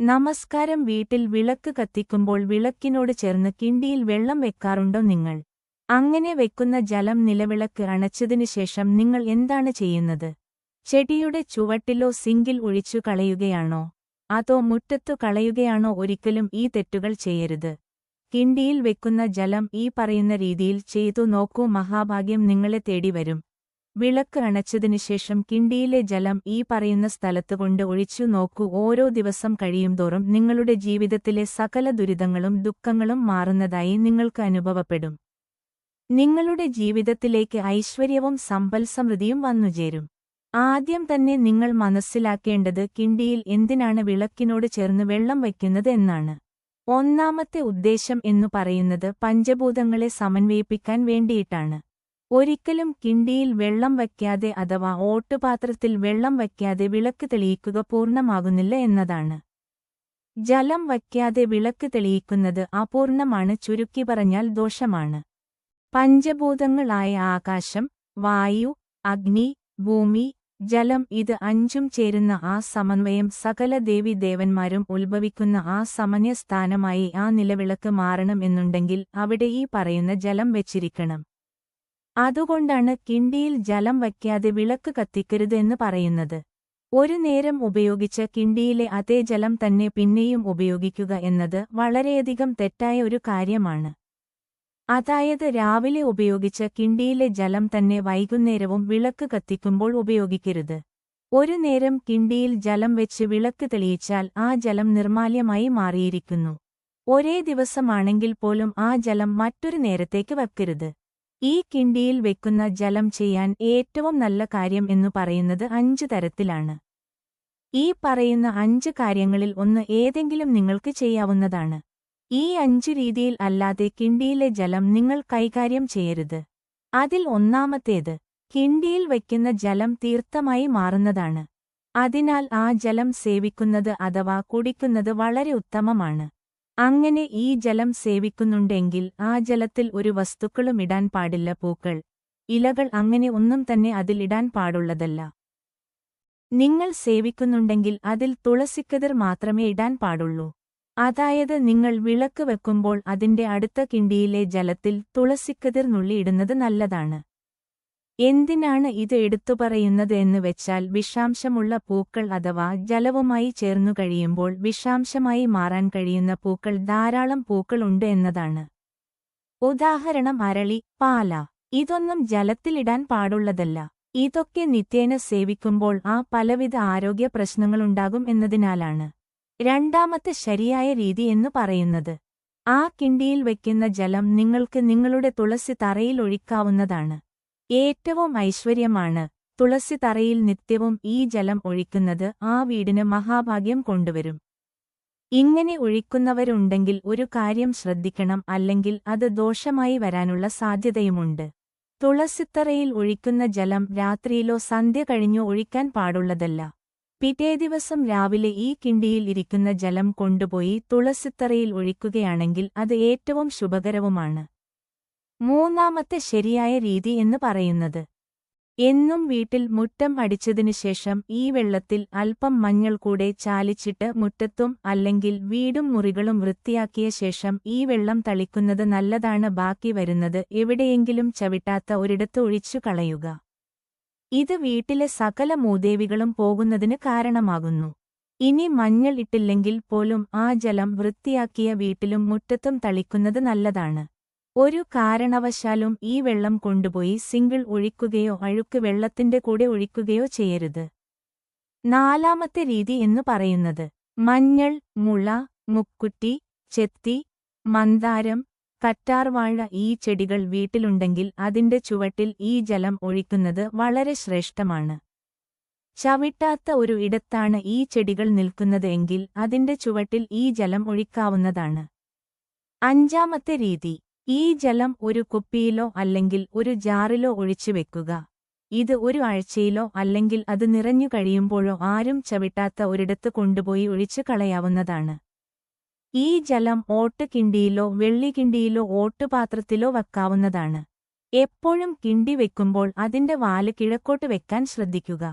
നമസ്കാരം. വീട്ടിൽ വിളക്ക് കത്തിക്കുമ്പോൾ വിളക്കിനോട് ചേർന്ന് കിണ്ടിയിൽ വെള്ളം വെക്കാറുണ്ടോ നിങ്ങൾ? അങ്ങനെ വെക്കുന്ന ജലം നിലവിളക്ക് അണച്ചതിനു ശേഷം നിങ്ങൾ എന്താണ് ചെയ്യുന്നത്? ചെടിയുടെ ചുവട്ടിലോ സിങ്കിൽ ഒഴിച്ചു കളയുകയാണോ? അതോ മുറ്റത്തു കളയുകയാണോ? ഒരിക്കലും ഈ തെറ്റുകൾ ചെയ്യരുത്. കിണ്ടിയിൽ വെക്കുന്ന ജലം ഈ പറയുന്ന രീതിയിൽ ചെയ്തു നോക്കൂ. മഹാഭാഗ്യം നിങ്ങളെ തേടി വരും. വിളക്ക് അണച്ചതിനുശേഷം കിണ്ടിയിലെ ജലം ഈ പറയുന്ന സ്ഥലത്ത് കൊണ്ട് ഒഴിച്ചു നോക്കൂ. ഓരോ ദിവസം കഴിയുംതോറും നിങ്ങളുടെ ജീവിതത്തിലെ സകല ദുരിതങ്ങളും ദുഃഖങ്ങളും മാറുന്നതായി നിങ്ങൾക്ക് അനുഭവപ്പെടും. നിങ്ങളുടെ ജീവിതത്തിലേക്ക് ഐശ്വര്യവും സമ്പൽ സമൃദ്ധിയും വന്നുചേരും. ആദ്യം തന്നെ നിങ്ങൾ മനസ്സിലാക്കേണ്ടത് കിണ്ടിയിൽ എന്തിനാണ് വിളക്കിനോട് ചേർന്ന് വെള്ളം വയ്ക്കുന്നത് എന്നാണ്. ഒന്നാമത്തെ ഉദ്ദേശം എന്നു പറയുന്നത് പഞ്ചഭൂതങ്ങളെ സമന്വയിപ്പിക്കാൻ വേണ്ടിയിട്ടാണ്. ഒരിക്കലും കിണ്ടിയിൽ വെള്ളം വയ്ക്കാതെ അഥവാ ഓട്ടുപാത്രത്തിൽ വെള്ളം വയ്ക്കാതെ വിളക്ക് തെളിയിക്കുക പൂർണമാകുന്നില്ല എന്നതാണ്. ജലം വയ്ക്കാതെ വിളക്ക് തെളിയിക്കുന്നത് അപൂർണമാണ് ചുരുക്കി പറഞ്ഞാൽ ദോഷമാണ്. പഞ്ചഭൂതങ്ങളായ ആകാശം വായു അഗ്നി ഭൂമി ജലം ഇത് അഞ്ചും ചേരുന്ന ആ സമന്വയം സകല ദേവിദേവന്മാരും ഉത്ഭവിക്കുന്ന ആ സമന്യസ്ഥാനമായി ആ നിലവിളക്ക് മാറണം എന്നുണ്ടെങ്കിൽ അവിടെ ഈ പറയുന്ന ജലം വെച്ചിരിക്കണം. അതുകൊണ്ടാണ് കിണ്ടിയിൽ ജലം വയ്ക്കാതെ വിളക്ക് കത്തിക്കരുത് എന്ന് പറയുന്നത്. ഒരു നേരം ഉപയോഗിച്ച കിണ്ടിയിലെ അതേ ജലം തന്നെ പിന്നെയും ഉപയോഗിക്കുക എന്നത് വളരെയധികം തെറ്റായ ഒരു കാര്യമാണ്. അതായത് രാവിലെ ഉപയോഗിച്ച കിണ്ടിയിലെ ജലം തന്നെ വൈകുന്നേരവും വിളക്ക് കത്തിക്കുമ്പോൾ ഉപയോഗിക്കരുത്. ഒരു നേരം കിണ്ടിയിൽ ജലം വെച്ച് വിളക്ക് തെളിയിച്ചാൽ ആ ജലം നിർമാല്യമായി മാറിയിരിക്കുന്നു. ഒരേ ദിവസമാണെങ്കിൽ പോലും ആ ജലം മറ്റൊരു നേരത്തേക്ക് വെക്കരുത് ഈ കിണ്ടിയിൽ വെക്കുന്ന ജലം ചെയ്യാൻ ഏറ്റവും നല്ല കാര്യം എന്നു പറയുന്നത് അഞ്ച് തരത്തിലാണ്. ഈ പറയുന്ന അഞ്ച് കാര്യങ്ങളിൽ ഒന്ന് ഏതെങ്കിലും നിങ്ങൾക്ക് ചെയ്യാവുന്നതാണ്. ഈ അഞ്ച് രീതിയിൽ അല്ലാതെ കിണ്ടിയിലെ ജലം നിങ്ങൾ കൈകാര്യം ചെയ്യരുത്. അതിൽ ഒന്നാമത്തേത് കിണ്ടിയിൽ വയ്ക്കുന്ന ജലം തീർത്ഥമായി മാറുന്നതാണ്. അതിനാൽ ആ ജലം സേവിക്കുന്നത് അഥവാ കുടിക്കുന്നത് വളരെ ഉത്തമമാണ്. അങ്ങനെ ഈ ജലം സേവിക്കുന്നുണ്ടെങ്കിൽ ആ ജലത്തിൽ ഒരു വസ്തുക്കളും ഇടാൻ പാടില്ല പൂക്കൾ. ഇലകൾ അങ്ങനെ ഒന്നും തന്നെ അതിലിടാൻ പാടുള്ളതല്ല. നിങ്ങൾ സേവിക്കുന്നുണ്ടെങ്കിൽ അതിൽ തുളസിക്കതിർ മാത്രമേ ഇടാൻ പാടുള്ളൂ. അതായത് നിങ്ങൾ വിളക്ക് വെക്കുമ്പോൾ അതിന്റെ അടുത്ത കിണ്ടിയിലെ ജലത്തിൽ തുളസിക്കതിർ നുള്ളിയിടുന്നത് നല്ലതാണ്. എന്തിനാണ് ഇത് എടുത്തു പറയുന്നത് എന്ന് വെച്ചാൽ വിഷാംശമുള്ള പൂക്കൾ അഥവാ ജലവുമായി ചേർന്നു കഴിയുമ്പോൾ വിഷാംശമായി മാറാൻ കഴിയുന്ന പൂക്കൾ ധാരാളം പൂക്കളുണ്ട് എന്നതാണ്. ഉദാഹരണം അരളി പാല. ഇതൊന്നും ജലത്തിലിടാൻ പാടുള്ളതല്ല. ഇതൊക്കെ നിത്യേന സേവിക്കുമ്പോൾ ആ പലവിധ ആരോഗ്യ പ്രശ്നങ്ങളുണ്ടാകും എന്നതിനാലാണ്. രണ്ടാമത്തെ ശരിയായ രീതി എന്ന് പറയുന്നത്. ആ കിണ്ടിയിൽ വയ്ക്കുന്ന ജലം നിങ്ങൾക്ക് നിങ്ങളുടെ തുളസി തറയിൽ ഒഴിക്കാവുന്നതാണ്. ഏറ്റവും ഐശ്വര്യമാണ്. തുളസി തറയിൽ നിത്യവും ഈ ജലം ഒഴിക്കുന്നത് ആ വീടിന് മഹാഭാഗ്യം കൊണ്ടുവരും. ഇങ്ങനെ ഒഴിക്കുന്നവരുണ്ടെങ്കിൽ ഒരു കാര്യം ശ്രദ്ധിക്കണം അല്ലെങ്കിൽ അത് ദോഷമായി വരാനുള്ള സാധ്യതയുമുണ്ട്. തുളസിത്തറയിൽ ഒഴിക്കുന്ന ജലം രാത്രിയിലോ സന്ധ്യ കഴിഞ്ഞോ ഒഴിക്കാൻ പാടുള്ളതല്ല. പിറ്റേ ദിവസം രാവിലെ ഈ കിണ്ടിയിൽ ഇരിക്കുന്ന ജലം കൊണ്ടുപോയി തുളസിത്തറയിൽ ഒഴിക്കുകയാണെങ്കിൽ അത് ഏറ്റവും ശുഭകരവുമാണ്. മൂന്നാമത്തെ ശരിയായ രീതി എന്ന് പറയുന്നത്. എന്നും വീട്ടിൽ മുറ്റം അടിച്ചതിനുശേഷം ഈ വെള്ളത്തിൽ അല്പം മഞ്ഞൾ കൂടെ ചാലിച്ചിട്ട് മുറ്റത്തും അല്ലെങ്കിൽ വീടും മുറികളും വൃത്തിയാക്കിയ ശേഷം ഈ വെള്ളം തളിക്കുന്നത് നല്ലതാണ്. ബാക്കി വരുന്നത് എവിടെയെങ്കിലും ചവിട്ടാത്ത ഒരിടത്ത് ഒഴിച്ചു കളയുക. ഇത് വീട്ടിലെ സകല മൂദേവികളും പോകുന്നതിന് കാരണമാകുന്നു. ഇനി മഞ്ഞൾ ഇട്ടില്ലെങ്കിൽ പോലും ആ ജലം വൃത്തിയാക്കിയ വീട്ടിലും മുറ്റത്തും തളിക്കുന്നത് നല്ലതാണ്. ഒരു കാരണവശാലും ഈ വെള്ളം കൊണ്ടുപോയി സിംഗിൾ ഒഴിക്കുകയോ അഴുക്ക് വെള്ളത്തിന്റെ കൂടെ ഒഴിക്കുകയോ ചെയ്യരുത്. നാലാമത്തെ രീതി എന്ന് പറയുന്നത് മഞ്ഞൾ മുള മുക്കുറ്റി ചെത്തി മന്ദാരം കറ്റാർവാഴ ഈ ചെടികൾ വീട്ടിലുണ്ടെങ്കിൽ അതിന്റെ ചുവട്ടിൽ ഈ ജലം ഒഴിക്കുന്നത് വളരെ ശ്രേഷ്ഠമാണ്. ചവിട്ടാത്ത ഒരു ഇടത്താണ് ഈ ചെടികൾ നിൽക്കുന്നത് എങ്കിൽ അതിന്റെ ചുവട്ടിൽ ഈ ജലം ഒഴിക്കാവുന്നതാണ്. അഞ്ചാമത്തെ രീതി ഈ ജലം ഒരു കുപ്പിയിലോ അല്ലെങ്കിൽ ഒരു ജാറിലോ ഒഴിച്ചു വെക്കുക. ഇത് ഒരു ആഴ്ചയിലോ അല്ലെങ്കിൽ അത് നിറഞ്ഞു കഴിയുമ്പോഴോ ആരും ചവിട്ടാത്ത ഒരിടത്ത് കൊണ്ടുപോയി ഒഴിച്ചു കളയാവുന്നതാണ്. ഈ ജലം ഓട്ടുകിണ്ടിയിലോ വെള്ളികിണ്ടിയിലോ ഓട്ടുപാത്രത്തിലോ വെക്കാവുന്നതാണ് എപ്പോഴും കിണ്ടി വെക്കുമ്പോൾ അതിന്റെ വാൽ കിഴക്കോട്ട് വെക്കാൻ ശ്രദ്ധിക്കുക.